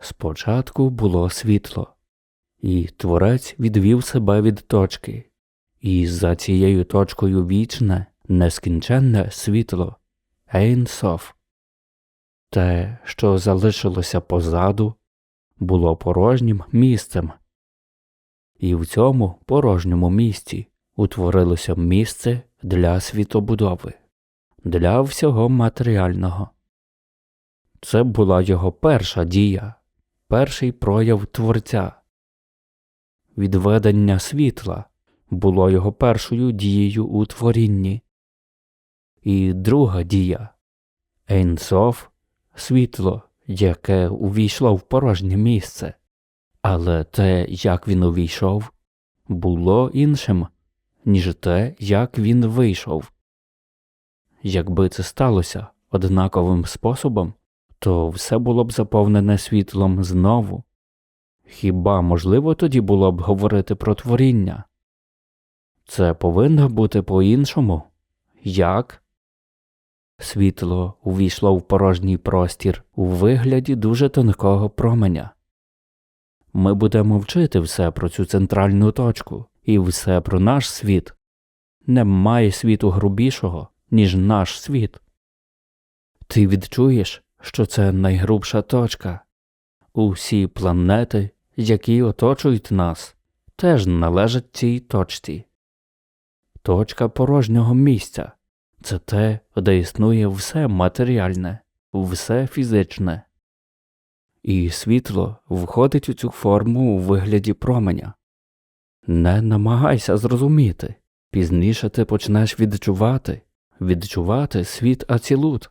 Спочатку було світло, і творець відвів себе від точки, і за цією точкою вічне, нескінченне світло Ейнсоф. Те, що залишилося позаду, було порожнім місцем, і в цьому порожньому місці утворилося місце для світобудови, для всього матеріального. Це була його перша дія, перший прояв Творця. Відведення світла було його першою дією у творінні. І друга дія Ейнсоф світло, яке увійшло в порожнє місце, але те, як він увійшов, було іншим, ніж те, як він вийшов. Якби це сталося однаковим способом, то все було б заповнене світлом знову. Хіба можливо тоді було б говорити про творіння? Це повинно бути по-іншому. Як? Світло увійшло в порожній простір у вигляді дуже тонкого променя. Ми будемо вчити все про цю центральну точку і все про наш світ. Немає світу грубішого, ніж наш світ. Ти відчуєш, що це найгрубша точка. Усі планети, які оточують нас, теж належать цій точці. Точка порожнього місця це те, де існує все матеріальне, все фізичне. І світло входить у цю форму у вигляді променя. Не намагайся зрозуміти, пізніше ти почнеш відчувати, відчувати світ ацілут.